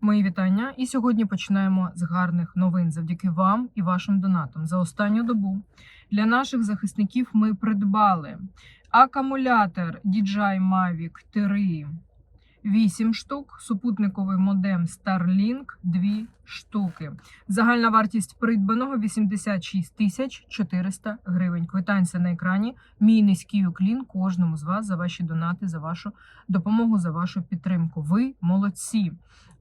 Мої вітання. І сьогодні починаємо з гарних новин завдяки вам і вашим донатам. За останню добу для наших захисників ми придбали акумулятор DJI Mavic 3 8 штук, супутниковий модем Starlink 2 штуки. Загальна вартість придбаного 86 тисяч 400 гривень. Квитанція на екрані. Мій низький уклін кожному з вас за ваші донати, за вашу допомогу, за вашу підтримку. Ви молодці.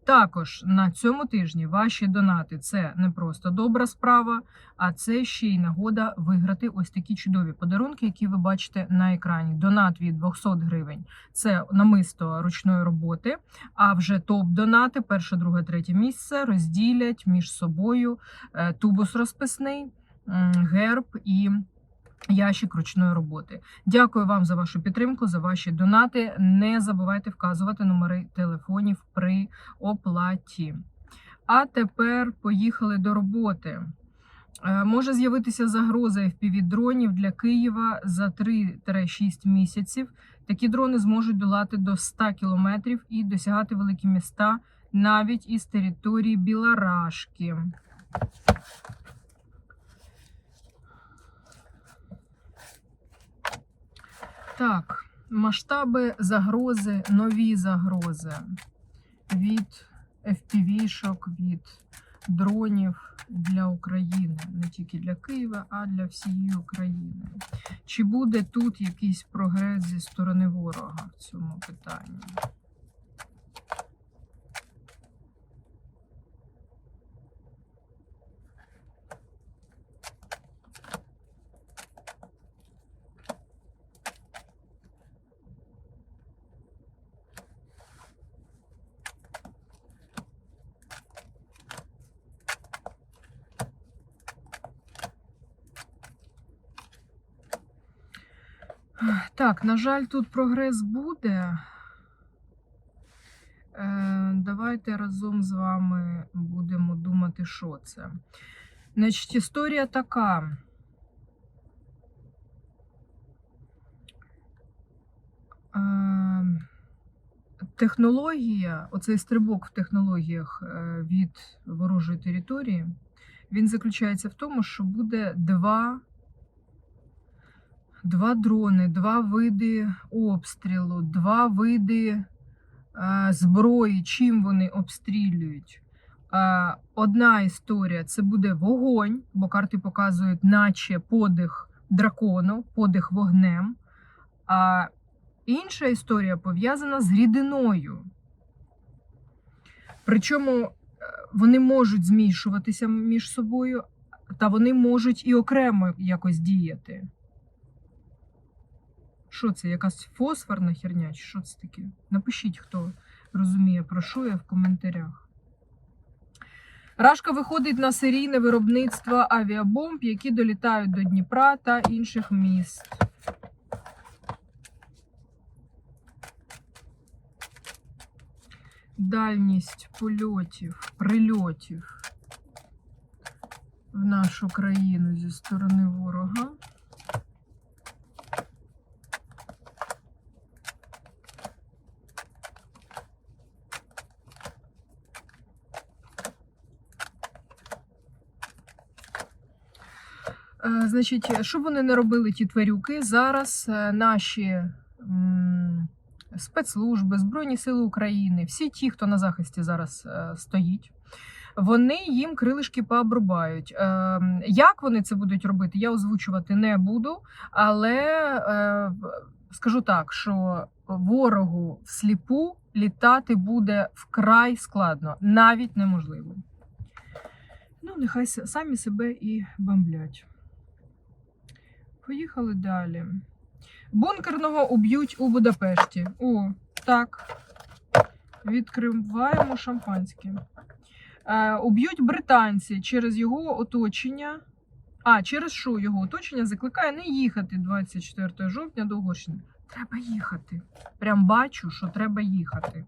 Також на цьому тижні ваші донати це не просто добра справа, а це ще й нагода виграти ось такі чудові подарунки, які ви бачите на екрані. Донат від 200 гривень це намисто ручної роботи. А вже топ-донати, перше, друге, третє місце розділять між собою е, тубус розписний, герб і. Ящик ручної роботи. Дякую вам за вашу підтримку, за ваші донати. Не забувайте вказувати номери телефонів при оплаті. А тепер поїхали до роботи. Е, Може з'явитися загроза FPV-дронів для Києва за 3-6 місяців. Такі дрони зможуть долати до 100 кілометрів і досягати великі міста навіть із території Білорашки. Так, масштаби загрози, нові загрози від FPV-шок, від дронів для України, не тільки для Києва, а для всієї України. Чи буде тут якийсь прогрес зі сторони ворога в цьому питанні? Так, на жаль, тут прогрес буде. Е, Давайте разом з вами будемо думати, що це. Значить, історія така. Е, Технологія, оцей стрибок в технологіях е, від ворожої території, він заключається в тому, що буде два Два дрони, два види обстрілу, два види е, зброї, чим вони обстрілюють. Е, одна історія це буде вогонь, бо карти показують, наче подих дракону, подих вогнем. А інша історія пов'язана з рідиною. Причому е, вони можуть змішуватися між собою, та вони можуть і окремо якось діяти. Що це? Якась фосфорна херня? Чи що це таке? Напишіть, хто розуміє, про що я в коментарях. Рашка виходить на серійне виробництво авіабомб, які долітають до Дніпра та інших міст. Дальність польотів, прильотів в нашу країну зі сторони ворога. Значить, що вони не робили, ті тварюки, зараз е, наші спецслужби, Збройні Сили України, всі ті, хто на захисті зараз е, стоїть, вони їм крилишки пообрубають. Е, Як вони це будуть робити, я озвучувати не буду, але е, скажу так, що ворогу всліпу літати буде вкрай складно, навіть неможливо. Ну, нехай самі себе і бомблять. Поїхали далі. Бункерного уб'ють у Будапешті. О, так. Відкриваємо шампанське. Е, уб'ють британці через його оточення. А, через що його оточення закликає не їхати 24 жовтня до Угорщини. Треба їхати. Прям бачу, що треба їхати.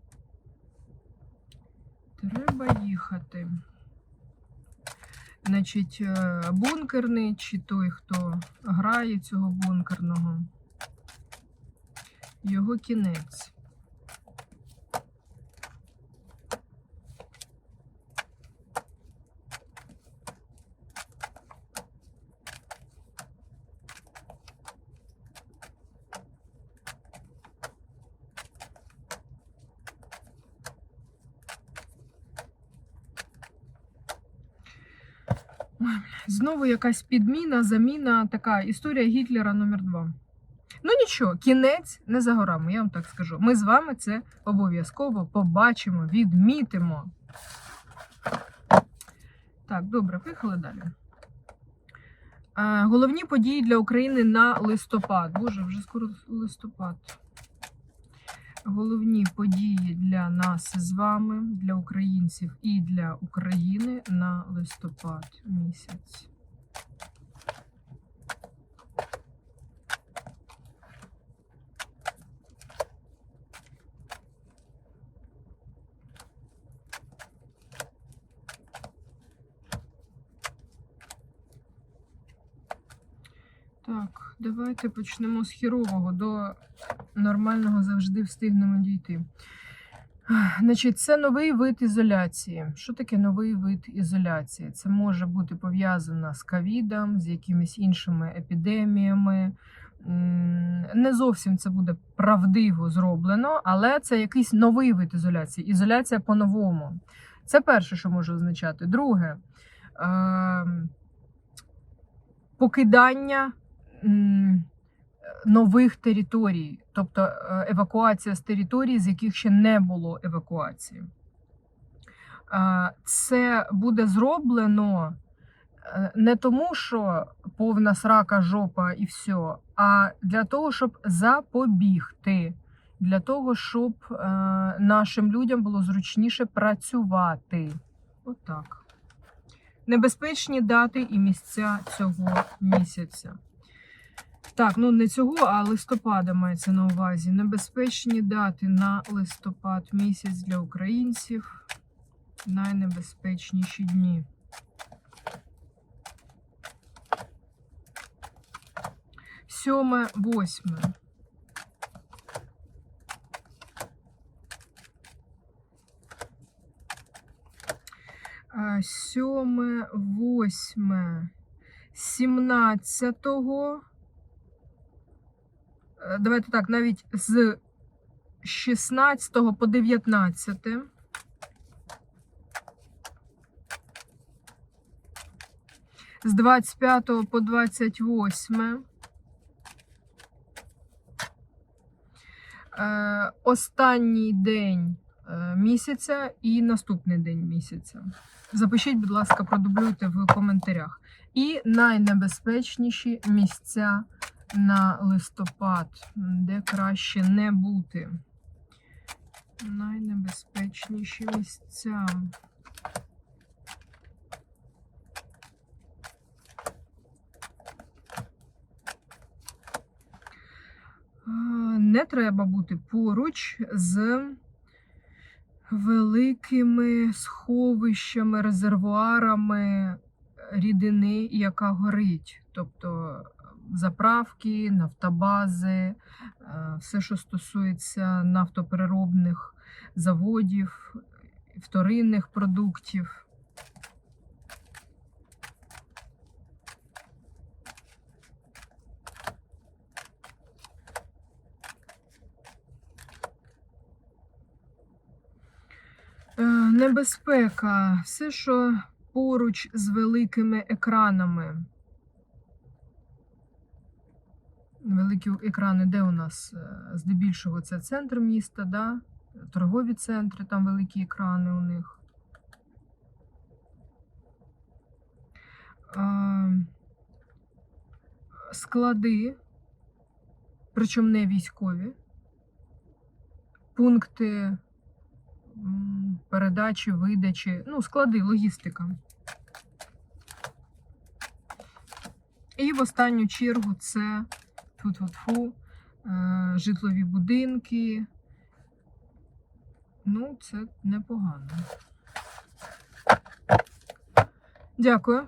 Треба їхати. Значить, е, бункерний чи той, хто грає цього бункерного. Його кінець. Знову якась підміна, заміна, така історія Гітлера номер 2 Ну нічого, кінець не за горами, я вам так скажу. Ми з вами це обов'язково побачимо, відмітимо. Так, добре, поїхали далі. Е, Головні події для України на листопад. Боже, вже скоро листопад. Головні події для нас з вами, для українців і для України на листопад місяць. Так, давайте почнемо з хірового. До нормального завжди встигнемо дійти. Значить, це новий вид ізоляції. Що таке новий вид ізоляції? Це може бути пов'язано з ковідом, з якимись іншими епідеміями. Не зовсім це буде правдиво зроблено, але це якийсь новий вид ізоляції. Ізоляція по-новому. Це перше, що може означати. Друге, ем, покидання нових територій, тобто е, евакуація з територій, з яких ще не було евакуації. Це буде зроблено е, не тому, що повна срака, жопа і все, а для того, щоб запобігти, для того, щоб е, нашим людям було зручніше працювати. Отак. Небезпечні дати і місця цього місяця. Так, ну не цього, а листопада мається на увазі. Небезпечні дати на листопад місяць для українців. Найнебезпечніші дні. Сьоме, восьме. Сьоме, восьме, сімнадцятого. Е, Давайте так, навіть з 16 по 19. З 25 по 28. Е, Останній день е, місяця і наступний день місяця. Запишіть, будь ласка, продублюйте в коментарях. І найнебезпечніші місця на листопад, де краще не бути. Найнебезпечніші місця. Не треба бути поруч з великими сховищами, резервуарами рідини, яка горить. Тобто заправки, нафтобази, е, все, що стосується нафтопереробних заводів, вторинних продуктів. Е, Небезпека, все, що поруч з великими екранами. Великі екрани, де у нас е, здебільшого це центр міста, да? торгові центри, там великі екрани у них. Склади, причому не військові, пункти передачі, видачі, ну, склади, логістика. І в останню чергу це Тьфу-тьфу-тьфу, е, житлові будинки. Ну, це непогано. Дякую.